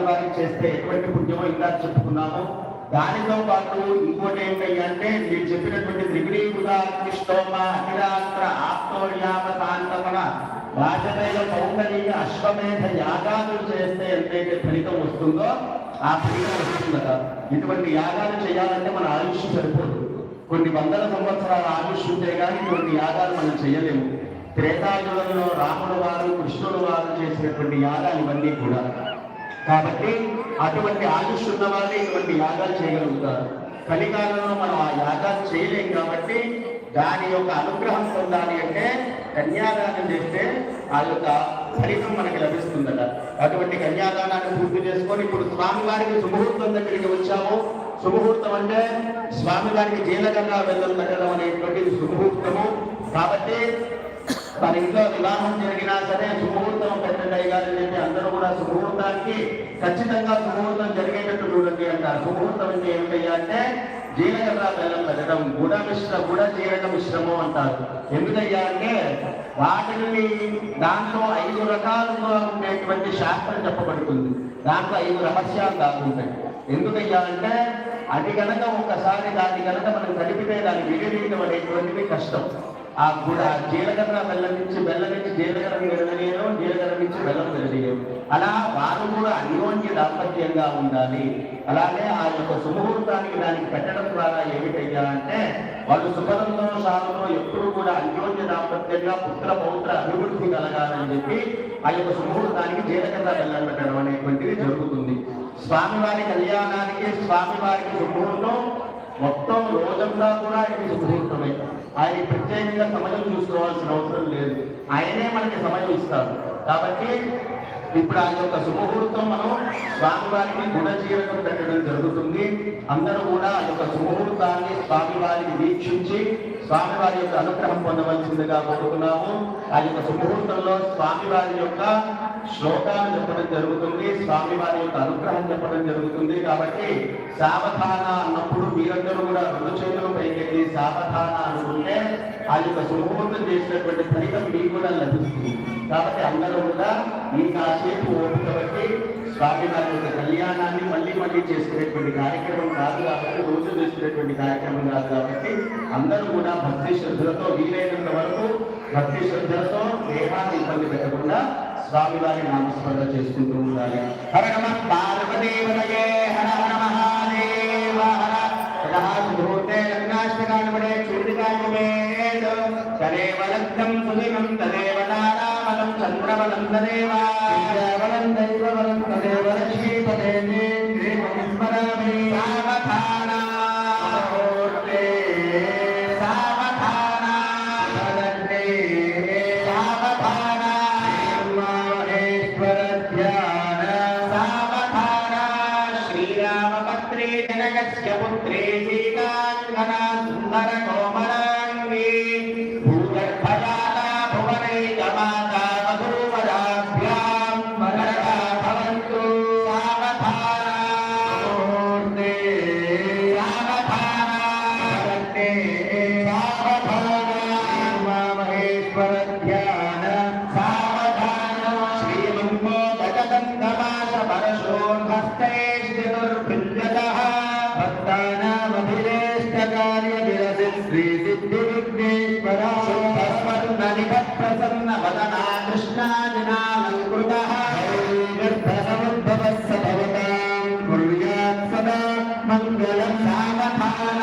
స్వామివారికి చేస్తే ఎటువంటి పుణ్యమో ఇందాక చెప్పుకున్నాము. దానితో పాటు ఇంకోటి ఏంటయ్యా అంటే మీరు చెప్పినటువంటి త్రిగుణీకృష్ణోమ అఖిలాస్త్ర ఆత్మోర్యామ శాంతమన పౌండరీయ అశ్వమేధ యాగాలు చేస్తే ఎంతైతే ఫలితం వస్తుందో ఆ ఫలితం వస్తుందట ఇటువంటి యాగాలు చేయాలంటే మన ఆయుష్ సరిపోదు. కొన్ని వందల సంవత్సరాల ఆయుష్ ఉంటే కానీ ఇటువంటి యాగాలు మనం చేయలేము. త్రేతాయుగంలో రాముడు వారు కృష్ణుడు వారు చేసినటువంటి యాగాలు ఇవన్నీ కూడా. కాబట్టి అటువంటి ఆయుష్ ఉన్న వాళ్ళే ఇటువంటి యాగాలు చేయగలుగుతారు. కలికాలంలో మనం ఆ యాగాలు చేయలేం కాబట్టి దాని యొక్క అనుగ్రహం పొందాలి అంటే కన్యాదానం చేస్తే ఆ యొక్క ఫలితం మనకి లభిస్తుందట. అటువంటి కన్యాదానాన్ని పూర్తి చేసుకొని ఇప్పుడు స్వామివారికి శుభముహూర్తం దగ్గరికి వచ్చాము. సుముహూర్తం అంటే స్వామివారికి జీలగంగా వెళ్ళం తగ్గడం అనేటువంటిది శుభముహూర్తము కాబట్టి తన ఇంట్లో వివాహం జరిగినా సరే సుముహూర్తం పెట్టండి అయ్యారని చెప్పి అందరూ కూడా సుముహూర్తానికి ఖచ్చితంగా సుముహూర్తం జరిగేటట్టు చూడండి అంటారు. సుముహూర్తం అంటే ఏమిటయ్యా అంటే జీలకర్ర బెల్లం పెట్టడం గుడ మిశ్ర గుడ జీలక మిశ్రమం అంటారు. ఎందుకయ్యా అంటే వాటిని దాంట్లో ఐదు రకాలుగా ఉండేటువంటి శాస్త్రం చెప్పబడుతుంది. దాంట్లో ఐదు రహస్యాలు దాగుంటాయి ఎందుకయ్యా అంటే అది కనుక ఒకసారి దాన్ని కనుక మనం కలిపితే దాన్ని విడివీయడం అనేటువంటిది కష్టం. ఆ కూడా జీలకర్ర బెల్లం నుంచి బెల్లం నుంచి జీలకర్ర విడదీయడం జీలకర్ర నుంచి బెల్లం విడదీయడం అలా వారు కూడా అన్యోన్య దాంపత్యంగా ఉండాలి. అలాగే ఆ యొక్క సుముహూర్తానికి దానికి పెట్టడం ద్వారా ఏమిటయ్యా అంటే వాళ్ళు సుఖదంతోషాలతో ఎప్పుడు కూడా అన్యోన్య దాంపత్యంగా పుత్ర పౌత్ర అభివృద్ధి కలగాలని చెప్పి ఆ యొక్క సుముహూర్తానికి జీలకర్ర బెల్లం పెట్టడం అనేటువంటిది జరుగుతుంది. స్వామివారి కళ్యాణానికి స్వామివారికి సుముహూర్తం మొత్తం రోజంతా కూడా ఇది సుముహూర్తమే. ఆయన ప్రత్యేకంగా సమయం చూసుకోవాల్సిన అవసరం లేదు. ఆయనే మనకి సమయం ఇస్తారు కాబట్టి ఇప్పుడు ఆ యొక్క శుభముహూర్తం మనం స్వామివారికి గుణజీవనం పెట్టడం జరుగుతుంది. అందరూ కూడా ఆ యొక్క శుభముహూర్తాన్ని స్వామివారికి వీక్షించి స్వామివారి యొక్క అనుగ్రహం పొందవలసిందిగా కోరుతున్నాము. ఆ యొక్క సుముహూర్తంలో స్వామివారి యొక్క శ్లోకాలు చెప్పడం జరుగుతుంది. స్వామివారి యొక్క అనుగ్రహం చెప్పడం జరుగుతుంది. కాబట్టి సావధాన అన్నప్పుడు మీరందరూ కూడా రెండు చేతులు పైకెళ్ళి సావధాన అనుకుంటే ఆ యొక్క చేసినటువంటి ఫలితం మీకు కూడా లభిస్తుంది. కాబట్టి అందరూ కూడా ఈ కాసేపు ఓపిక బట్టి స్వామివారి యొక్క కళ్యాణాన్ని మళ్ళీ మళ్ళీ చేసుకునేటువంటి కార్యక్రమం కాదు కాబట్టి రోజు చేసుకునేటువంటి కార్యక్రమం కాదు కాబట్టి అందరూ కూడా భక్తి శ్రద్ధలతో వీలైనంత వరకు భక్తి శ్రద్ధలతో దేహాన్ని ఇబ్బంది పెట్టకుండా స్వామివారి నామస్మరణ చేసుకుంటూ ఉండాలి. హర నమ హర హర మహాదేవ హర తదేవ లగ్నం సుదినం తదేవ. తారాబలం చంద్రబలం తదేవ విద్యాబలం దైవబలం తదేవ లక్ష్మీపదే స్మరామి సావధాన మంగళం సావధాన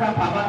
hasta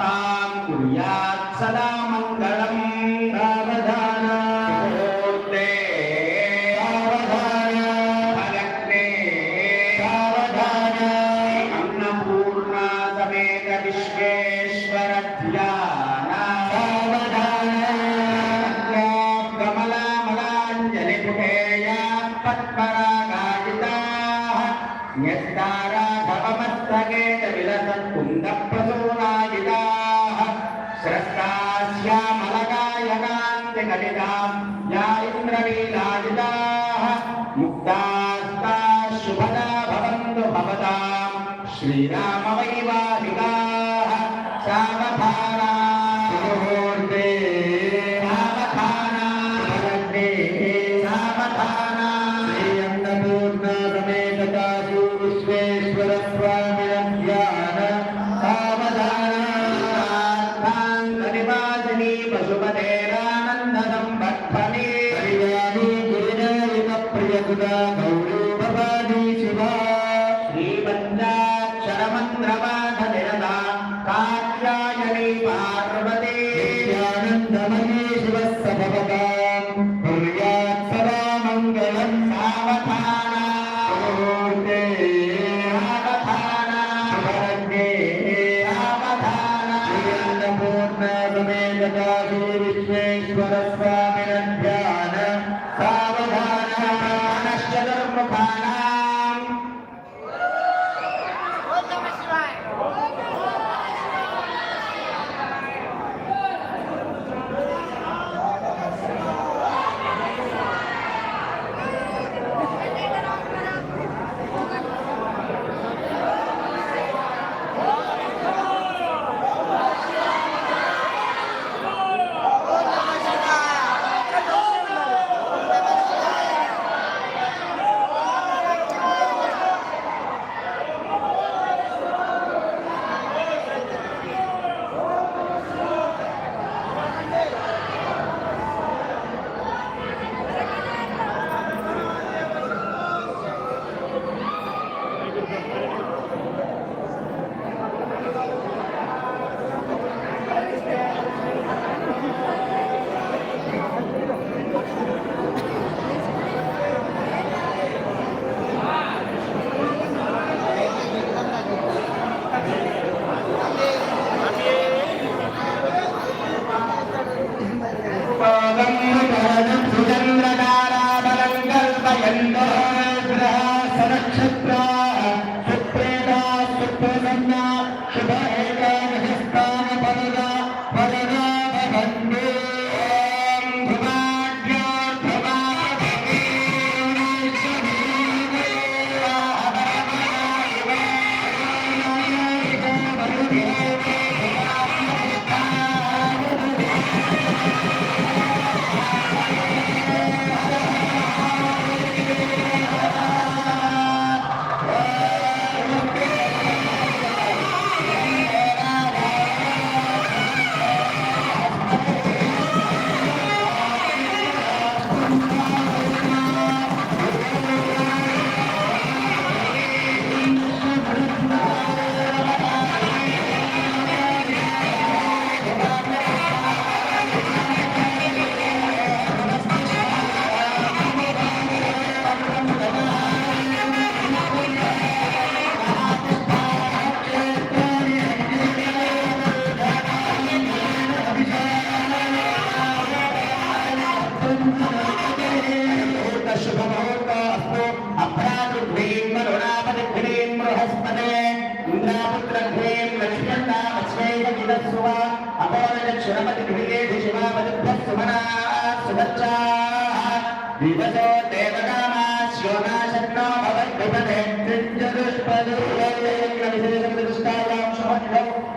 विघ्नेश्वरस्य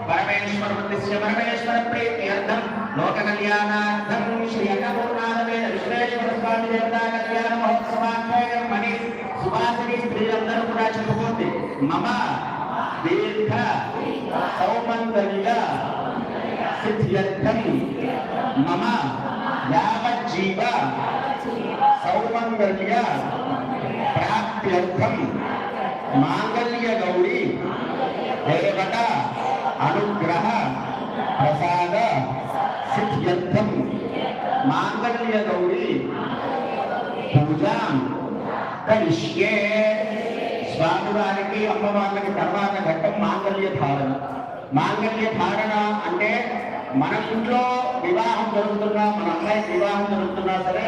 పరమేశ్వరుద్దిశ్య పరమేశ్వర ప్రీత్యర్థం లోక కళ్యాణార్థం శ్రీ అన్నపూర్ణాదేన విశ్వేశ్వర స్వామి దేవతా కళ్యాణ మహోత్సవాఖ్యాయ మణి సుభాషిణి స్త్రీలందరూ కూడా చెప్పుకోండి మమ దీర్ఘ మమ యావజ్జీవ సౌమంగల్య ప్రాప్త్యర్థం మాంగల్య గౌరీ దేవత అనుగ్రహ ప్రసాద సిద్ధ్యర్థం మాంగల్య గౌరీ పూజా కరిష్యే. స్వామివారికి అమ్మవార్లకి తర్వాత ఘట్టం మాంగల్య ధారణ మాంగల్య ధారణ అంటే మన ఇంట్లో వివాహం జరుగుతున్నా మన అమ్మాయికి వివాహం జరుగుతున్నా సరే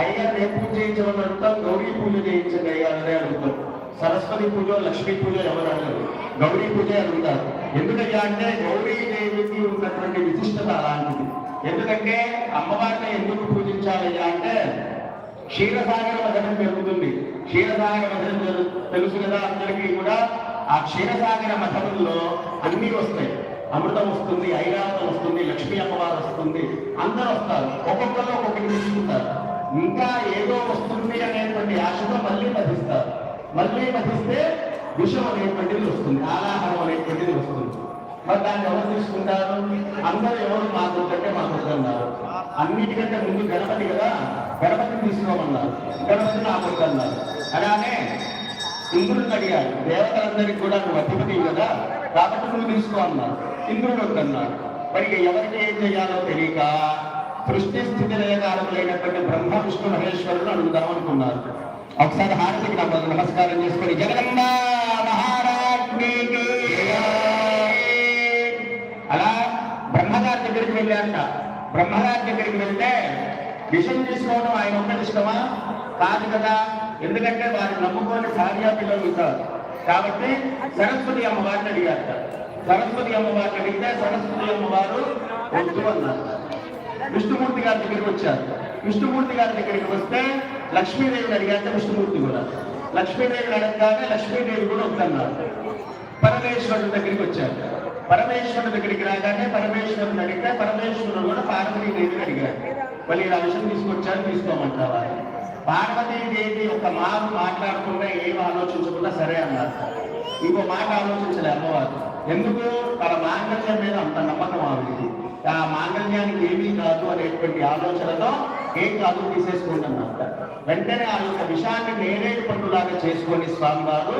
అయ్యా ఏ పూజ చేయించమని అడుగుతాం గౌరీ పూజ చేయించండి అయ్యా అనే అడుగుతాం సరస్వతి పూజ లక్ష్మీ పూజ ఎవరు అడగరు. గౌరీ పూజ అడుగుతారు. ఎందుకయ్యా అంటే గౌరీ దేవికి ఉన్నటువంటి విశిష్టత అలాంటిది. ఎందుకంటే అమ్మవారిని ఎందుకు పూజించాలయ్యా అంటే క్షీరసాగర మధనం జరుగుతుంది. క్షీరసాగర మధనం తెలుసు కదా అందరికీ కూడా? ఆ క్షీరసాగర మఠంలో అన్నీ వస్తాయి. అమృతం వస్తుంది ఐరావతం వస్తుంది లక్ష్మీ అమ్మవారు వస్తుంది అందరూ వస్తారు ఒక్కొక్కరు ఒక్కొక్కటి తీసుకుంటారు. ఇంకా ఏదో వస్తుంది అనేటువంటి ఆశతో మళ్ళీ మధిస్తారు మళ్ళీ మధిస్తే విషం అనేటువంటిది వస్తుంది ఆలాహనం అనేటువంటిది వస్తుంది. మరి దాన్ని ఎవరు తీసుకుంటారు? అందరూ ఎవరు మాకు కంటే మాకు వద్దన్నారు అన్నిటికంటే ముందు గణపతి కదా గణపతిని తీసుకోమన్నారు. గణపతి నాకు వద్దన్నారు అలానే ఇంద్రుడిని అడిగారు దేవతలందరికీ కూడా నువ్వు అధిపతి కదా కాబట్టి నువ్వు తీసుకో అన్నారు. ఇంద్రుడు వద్దన్నారు మరి ఎవరికి ఏం చేయాలో తెలియక సృష్టి స్థితి లయకారములైనటువంటి బ్రహ్మ విష్ణు మహేశ్వరుడు అడుగుదాం అనుకున్నారు. ఒకసారి హారతికి నమ్మ నమస్కారం చేసుకొని జగదంబ మహారాజ్ఞికి అలా బ్రహ్మగారి దగ్గరికి వెళ్ళాట బ్రహ్మగారి దగ్గరికి వెళ్తే విషయం తీసుకోవడం ఆయన ఒక్కటి ఇష్టమా? కాదు కదా. ఎందుకంటే వారు నమ్ముకొని భార్యా పిల్లలు ఉంటారు. కాబట్టి సరస్వతి అమ్మవారిని అడిగారు సరస్వతి అమ్మవారిని అడిగితే సరస్వతి అమ్మవారు వద్దు అన్నారు విష్ణుమూర్తి గారి దగ్గరికి వచ్చారు. విష్ణుమూర్తి గారి దగ్గరికి వస్తే లక్ష్మీదేవిని అడిగాక విష్ణుమూర్తి కూడా. లక్ష్మీదేవిని అడగగానే లక్ష్మీదేవి కూడా వద్దన్నారు పరమేశ్వరుడు దగ్గరికి వచ్చారు. పరమేశ్వరుడు దగ్గరికి రాగానే పరమేశ్వరుని అడిగితే పరమేశ్వరుడు కూడా పార్వతీదేవిని అడిగారు. మళ్ళీ ఇలా విషయం తీసుకొచ్చారు తీసుకోమంటావా? పార్వతీదేవి ఒక మాట మాట్లాడకుండా ఏం ఆలోచించకుండా సరే అన్నారు. ఇంకో మాట ఆలోచించలే అమ్మవారు. ఎందుకు తన మాంగళ్యం మీద అంత నమ్మకం ఆవిడకి? ఆ మాంగళ్యానికి ఏమీ కాదు అనేటువంటి ఆలోచనతో ఏం కాదు తీసేసుకుంటున్నమాట వెంటనే ఆ యొక్క విషయాన్ని నేనే పండులాగా చేసుకొని స్వామివారు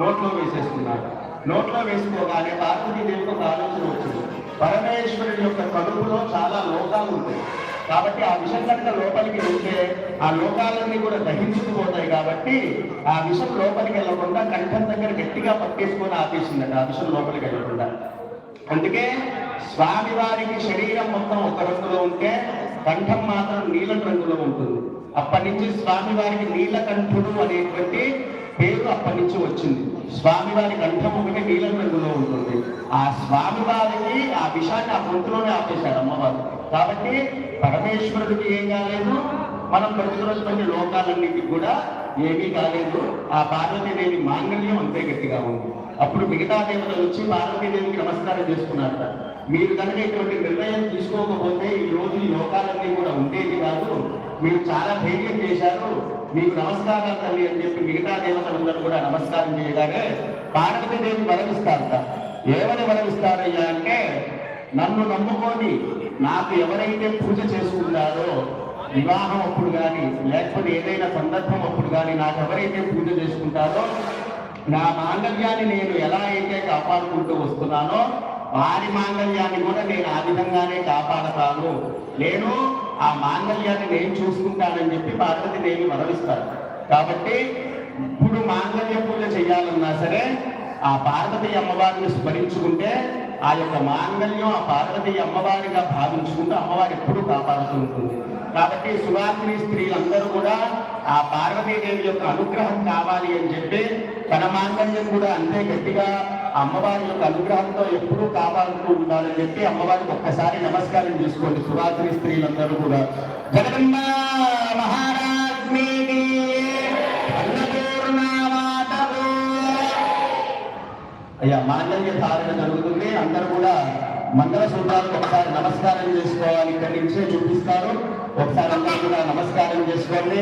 నోట్లో వేసేసుకున్నారు నోట్లో వేసుకోగానే పార్వతీదేవికి ఒక ఆలోచన వచ్చింది. పరమేశ్వరుడి యొక్క కడుపులో చాలా లోకాలు ఉంటాయి. కాబట్టి ఆ విషం కనుక లోపలికి వెళ్తే ఆ లోకాలన్నీ కూడా దహించుకుపోతాయి కాబట్టి ఆ విషం లోపలికి వెళ్ళకుండా కంఠం దగ్గర గట్టిగా పట్టేసుకొని ఆపేసిందట ఆ విషం లోపలికి వెళ్ళకుండా. అందుకే స్వామి వారికి శరీరం మొత్తం ఒక రంగులో ఉంటే కంఠం మాత్రం నీలం రంగులో ఉంటుంది. అప్పటి నుంచి స్వామివారికి నీలకంఠుడు అనేటువంటి పేరు అప్పటి నుంచి వచ్చింది. స్వామివారి కంఠం ఒకటి నీలం రంగులో ఉంటుంది. ఆ స్వామివారికి ఆ విషాన్ని ఆ గొంతులోనే ఆపేశారు అమ్మవారు. కాబట్టి పరమేశ్వరుడికి ఏం కాలేదు? మనం ప్రతిరోజుటువంటి లోకాలన్నిటికి కూడా ఏమీ కాలేదు. ఆ పార్వతీదేవి మాంగళ్యం అంతే గట్టిగా ఉంది. అప్పుడు మిగతా దేవతలు వచ్చి పార్వతీదేవికి నమస్కారం చేసుకున్నారట. మీరు కనుక ఇటువంటి నిర్ణయం తీసుకోకపోతే ఈ రోజు ఈ లోకాలన్నీ కూడా ఉండేది కాదు. మీరు చాలా ధైర్యం చేశారు. మీకు నమస్కారం తల్లి అని చెప్పి మిగతా దేవతలందరూ కూడా నమస్కారం చేయగానే పార్వతీదేవి వరమిస్తారట. ఏమని వరమిస్తారయ్యా అంటే నన్ను నమ్ముకొని నాకు ఎవరైతే పూజ చేసుకుంటారో వివాహం అప్పుడు కానీ లేకపోతే ఏదైనా సందర్భం అప్పుడు కానీ నాకు ఎవరైతే పూజ చేసుకుంటారో నా మాంగళ్యాన్ని నేను ఎలా అయితే కాపాడుకుంటూ వస్తున్నానో వారి మాంగళ్యాన్ని కూడా నేను ఆ విధంగానే కాపాడతాను. నేను ఆ మాంగళ్యాన్ని నేను చూసుకుంటానని చెప్పి పార్వతీదేవి వరవిస్తారు కాబట్టి ఇప్పుడు మాంగళ్య పూజ చేయాలన్నా సరే ఆ పార్వతీ అమ్మవారిని స్మరించుకుంటే ఆ యొక్క మాంగళ్యం ఆ పార్వతీ అమ్మవారిగా భావించుకుంటూ అమ్మవారు ఎప్పుడూ కాపాడుతూ ఉంటుంది. కాబట్టి సువాసిని స్త్రీలందరూ కూడా ఆ పార్వతీదేవి యొక్క అనుగ్రహం కావాలి అని చెప్పి తన మాంగళ్యం కూడా అంతే గట్టిగా అమ్మవారి యొక్క అనుగ్రహంతో ఎప్పుడూ కాపాడుతూ ఉండాలని చెప్పి అమ్మవారికి ఒక్కసారి నమస్కారం చేసుకోండి సువాసిని స్త్రీలందరూ కూడా. జగదంబ మహారాజ్ఞికి అయ్యా మాంగళ్య ధారణ జరుగుతుంది అందరూ కూడా మంగళ సూత్రాలకు ఒకసారి నమస్కారం చేసుకోవాలి. ఇక్కడి నుంచే చూపిస్తారు. ఒకసారి అందరూ కూడా నమస్కారం చేసుకోండి.